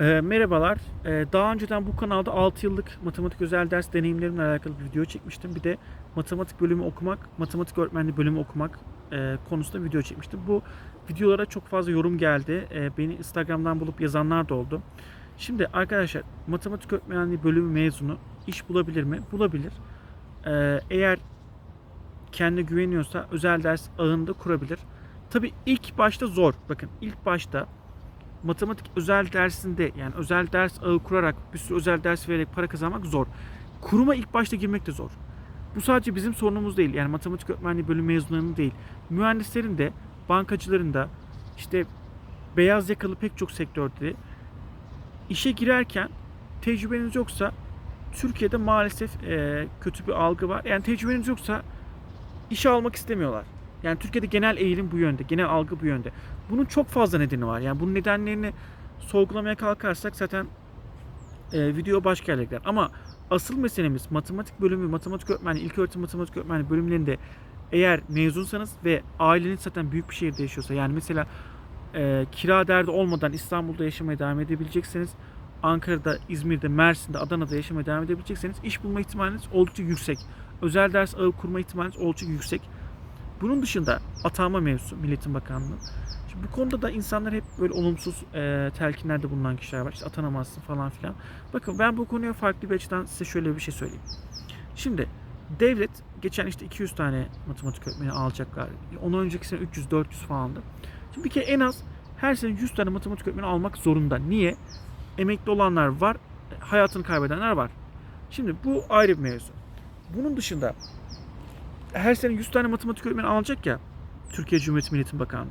Ee, merhabalar. Ee, daha önceden bu kanalda 6 yıllık matematik özel ders deneyimlerimle alakalı bir video çekmiştim. Bir de matematik bölümü okumak, matematik öğretmenliği bölümü okumak e, konusunda video çekmiştim. Bu videolara çok fazla yorum geldi. Ee, beni Instagram'dan bulup yazanlar da oldu. Şimdi arkadaşlar matematik öğretmenliği bölümü mezunu iş bulabilir mi? Bulabilir. Ee, eğer kendine güveniyorsa özel ders ağında kurabilir. Tabii ilk başta zor. Bakın ilk başta matematik özel dersinde yani özel ders ağı kurarak bir sürü özel ders vererek para kazanmak zor. Kuruma ilk başta girmek de zor. Bu sadece bizim sorunumuz değil. Yani matematik öğretmenliği bölüm mezunlarının değil. Mühendislerin de, bankacıların da, işte beyaz yakalı pek çok sektörde işe girerken tecrübeniz yoksa Türkiye'de maalesef eee, kötü bir algı var. Yani tecrübeniz yoksa işe almak istemiyorlar. Yani Türkiye'de genel eğilim bu yönde, genel algı bu yönde. Bunun çok fazla nedeni var. Yani bunun nedenlerini sorgulamaya kalkarsak zaten e, video başka yerlere gider. Ama asıl meselemiz matematik bölümü, matematik öğretmenliği, ilk öğretim matematik öğretmenliği bölümlerinde eğer mezunsanız ve aileniz zaten büyük bir şehirde yaşıyorsa yani mesela e, kira derdi olmadan İstanbul'da yaşamaya devam edebilecekseniz Ankara'da, İzmir'de, Mersin'de, Adana'da yaşamaya devam edebilecekseniz iş bulma ihtimaliniz oldukça yüksek. Özel ders ağı kurma ihtimaliniz oldukça yüksek. Bunun dışında atanma mevzusu Milletin Bakanlığı. Şimdi bu konuda da insanlar hep böyle olumsuz e, telkinlerde bulunan kişiler var. İşte atanamazsın falan filan. Bakın ben bu konuya farklı bir açıdan size şöyle bir şey söyleyeyim. Şimdi devlet geçen işte 200 tane matematik öğretmeni alacaklar. Ondan önceki sene 300-400 falandı. Şimdi bir kere en az her sene 100 tane matematik öğretmeni almak zorunda. Niye? Emekli olanlar var, hayatını kaybedenler var. Şimdi bu ayrı bir mevzu. Bunun dışında her sene 100 tane matematik öğretmeni alacak ya Türkiye Cumhuriyeti Milliyetin Bakanlığı.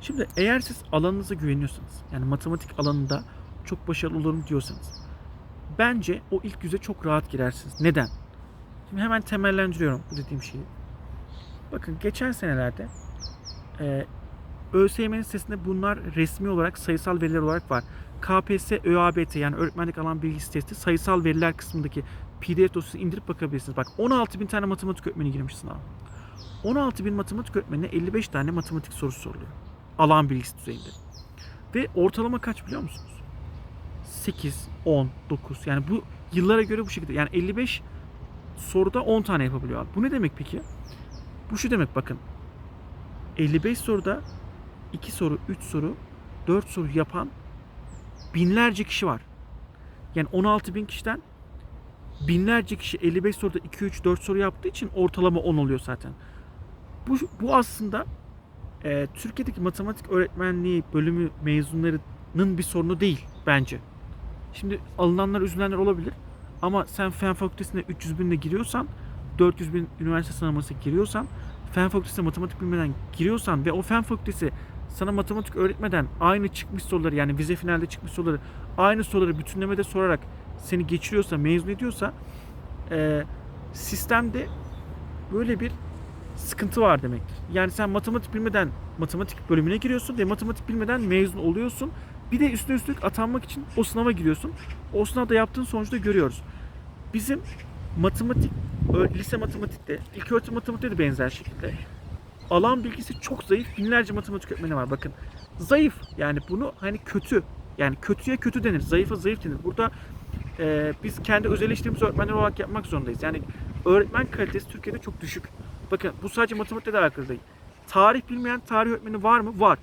Şimdi eğer siz alanınıza güveniyorsanız yani matematik alanında çok başarılı olurum diyorsanız bence o ilk yüze çok rahat girersiniz. Neden? Şimdi hemen temellendiriyorum bu dediğim şeyi. Bakın geçen senelerde e, ÖSYM'nin sitesinde bunlar resmi olarak sayısal veriler olarak var. KPSS ÖABT yani öğretmenlik alan bilgisi testi sayısal veriler kısmındaki PDF dosyasını indirip bakabilirsiniz. Bak 16 bin tane matematik öğretmeni girmiş sınava. 16 bin matematik öğretmenine 55 tane matematik sorusu soruluyor. Alan bilgisi düzeyinde. Ve ortalama kaç biliyor musunuz? 8, 10, 9. Yani bu yıllara göre bu şekilde. Yani 55 soruda 10 tane yapabiliyor. Bu ne demek peki? Bu şu demek bakın. 55 soruda 2 soru, 3 soru, 4 soru yapan binlerce kişi var. Yani 16 bin kişiden binlerce kişi 55 soruda 2, 3, 4 soru yaptığı için ortalama 10 oluyor zaten. Bu, bu aslında e, Türkiye'deki matematik öğretmenliği bölümü mezunlarının bir sorunu değil bence. Şimdi alınanlar üzülenler olabilir ama sen fen fakültesine 300 binle giriyorsan 400 bin üniversite sınavına giriyorsan fen fakültesine matematik bilmeden giriyorsan ve o fen fakültesi sana matematik öğretmeden aynı çıkmış soruları yani vize finalde çıkmış soruları aynı soruları bütünlemede sorarak seni geçiriyorsa mezun ediyorsa e, sistemde böyle bir sıkıntı var demektir. Yani sen matematik bilmeden matematik bölümüne giriyorsun ve matematik bilmeden mezun oluyorsun. Bir de üstüne üstlük atanmak için o sınava giriyorsun. O sınavda yaptığın sonucu da görüyoruz. Bizim matematik, lise matematikte, ilk öğretim matematikte de benzer şekilde alan bilgisi çok zayıf. Binlerce matematik öğretmeni var bakın. Zayıf. Yani bunu hani kötü. Yani kötüye kötü denir. Zayıfa zayıf denir. Burada e, biz kendi özel eleştirimizi öğretmenler olarak yapmak zorundayız. Yani öğretmen kalitesi Türkiye'de çok düşük. Bakın bu sadece matematikle de alakalı değil. Tarih bilmeyen tarih öğretmeni var mı? Var.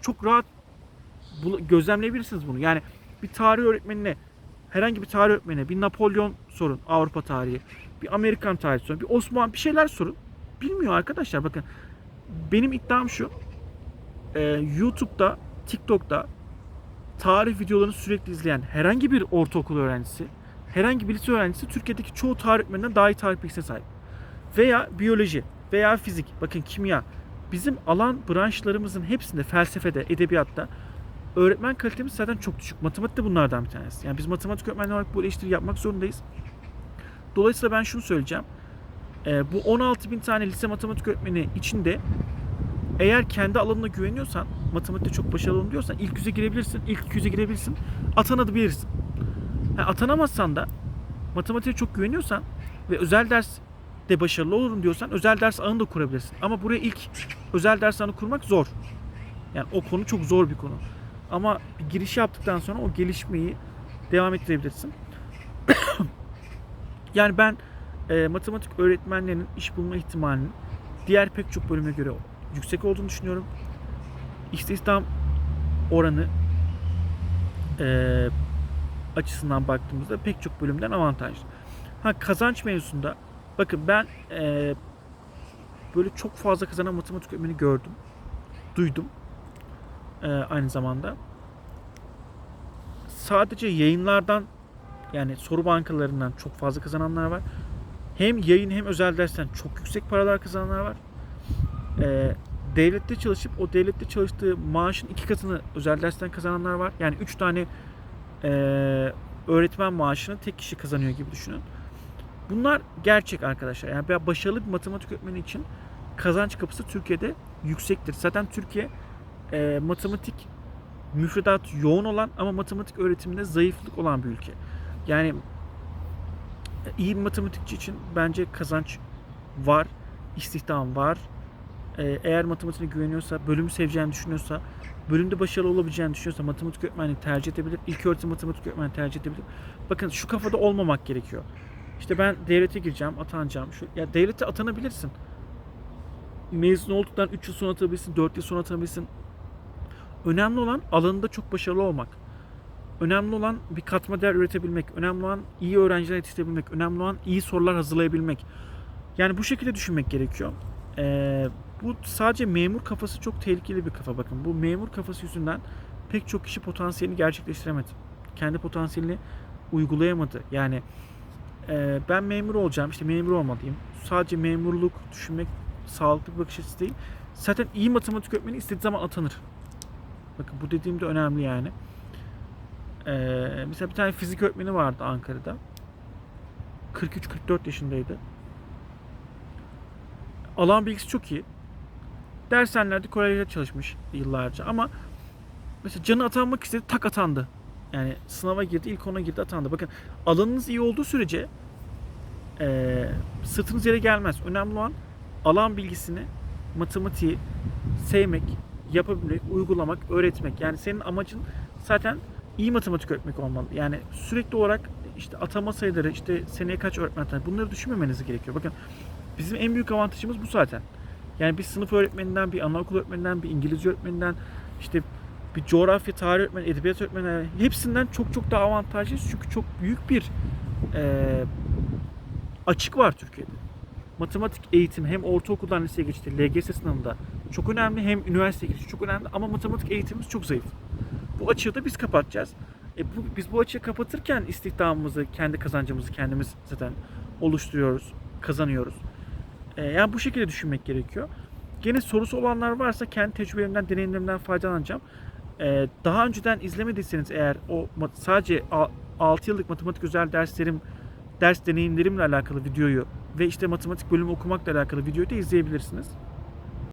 Çok rahat gözlemleyebilirsiniz bunu. Yani bir tarih öğretmenine herhangi bir tarih öğretmenine bir Napolyon sorun Avrupa tarihi. Bir Amerikan tarihi sorun. Bir Osmanlı bir şeyler sorun. Bilmiyor arkadaşlar bakın. Benim iddiam şu. e, YouTube'da, TikTok'ta tarih videolarını sürekli izleyen herhangi bir ortaokul öğrencisi, herhangi bir lise öğrencisi Türkiye'deki çoğu tarih öğretmeninden daha iyi tarih bilgisine sahip. Veya biyoloji veya fizik, bakın kimya. Bizim alan branşlarımızın hepsinde felsefede, edebiyatta öğretmen kalitemiz zaten çok düşük. Matematik de bunlardan bir tanesi. Yani biz matematik öğretmenleri olarak bu eleştiri yapmak zorundayız. Dolayısıyla ben şunu söyleyeceğim. Ee, bu 16 bin tane lise matematik öğretmeni içinde eğer kendi alanına güveniyorsan, matematikte çok başarılı diyorsan ilk yüze girebilirsin, ilk yüze girebilirsin, atanabilirsin. Ha, atanamazsan da matematiğe çok güveniyorsan ve özel ders de başarılı olurum diyorsan özel ders ağını da kurabilirsin. Ama buraya ilk özel ders ağını kurmak zor. Yani o konu çok zor bir konu. Ama bir giriş yaptıktan sonra o gelişmeyi devam ettirebilirsin. yani ben e, matematik öğretmenlerinin iş bulma ihtimalinin diğer pek çok bölüme göre yüksek olduğunu düşünüyorum. İstihdam oranı e, açısından baktığımızda pek çok bölümden avantajlı. Ha kazanç mevzusunda bakın ben e, böyle çok fazla kazanan matematik öğretmeni gördüm. Duydum. E, aynı zamanda. Sadece yayınlardan yani soru bankalarından çok fazla kazananlar var. Hem yayın hem özel dersten çok yüksek paralar kazananlar var. E, devlette çalışıp o devlette çalıştığı maaşın iki katını özel dersten kazananlar var. Yani üç tane e, öğretmen maaşını tek kişi kazanıyor gibi düşünün. Bunlar gerçek arkadaşlar. Yani başarılı bir matematik öğretmeni için kazanç kapısı Türkiye'de yüksektir. Zaten Türkiye e, matematik müfredat yoğun olan ama matematik öğretiminde zayıflık olan bir ülke. Yani e, iyi bir matematikçi için bence kazanç var, istihdam var. E, eğer matematiğine güveniyorsa, bölümü seveceğini düşünüyorsa, bölümde başarılı olabileceğini düşünüyorsa matematik öğretmenliği tercih edebilir. İlk öğretim matematik öğretmenliği tercih edebilir. Bakın şu kafada olmamak gerekiyor. İşte ben devlete gireceğim, atanacağım. Şu, ya devlete atanabilirsin. Mezun olduktan 3 yıl sonra atanabilirsin, 4 yıl sonra atanabilirsin. Önemli olan alanında çok başarılı olmak. Önemli olan bir katma değer üretebilmek. Önemli olan iyi öğrenciler yetiştirebilmek. Önemli olan iyi sorular hazırlayabilmek. Yani bu şekilde düşünmek gerekiyor. Ee, bu sadece memur kafası çok tehlikeli bir kafa bakın. Bu memur kafası yüzünden pek çok kişi potansiyelini gerçekleştiremedi. Kendi potansiyelini uygulayamadı. Yani e, ben memur olacağım, işte memur olmalıyım. Sadece memurluk düşünmek sağlıklı bir bakış açısı değil. Zaten iyi matematik öğretmeni istediği zaman atanır. Bakın bu dediğim de önemli yani. Ee, mesela bir tane fizik öğretmeni vardı Ankara'da. 43-44 yaşındaydı. Alan bilgisi çok iyi. Dershanelerde kolejde çalışmış yıllarca ama mesela canı atanmak istedi tak atandı. Yani sınava girdi ilk ona girdi atandı. Bakın alanınız iyi olduğu sürece e, sırtınız yere gelmez. Önemli olan alan bilgisini, matematiği sevmek, yapabilmek, uygulamak, öğretmek. Yani senin amacın zaten iyi matematik öğretmek olmalı. Yani sürekli olarak işte atama sayıları, işte seneye kaç öğretmen atar bunları düşünmemeniz gerekiyor. Bakın bizim en büyük avantajımız bu zaten. Yani bir sınıf öğretmeninden, bir anaokul öğretmeninden, bir İngilizce öğretmeninden, işte bir coğrafya, tarih öğretmeni, edebiyat öğretmeni hepsinden çok çok daha avantajlıyız. Çünkü çok büyük bir e, açık var Türkiye'de. Matematik eğitim hem ortaokuldan liseye geçti, LGS sınavında çok önemli hem üniversiteye geçti çok önemli ama matematik eğitimimiz çok zayıf. Bu açığı da biz kapatacağız. E bu, biz bu açığı kapatırken istihdamımızı, kendi kazancımızı kendimiz zaten oluşturuyoruz, kazanıyoruz. E, yani bu şekilde düşünmek gerekiyor. Gene sorusu olanlar varsa kendi tecrübelerimden, deneyimlerimden faydalanacağım. E, daha önceden izlemediyseniz eğer o sadece 6 yıllık matematik özel derslerim, ders deneyimlerimle alakalı videoyu ve işte matematik bölümü okumakla alakalı videoyu da izleyebilirsiniz.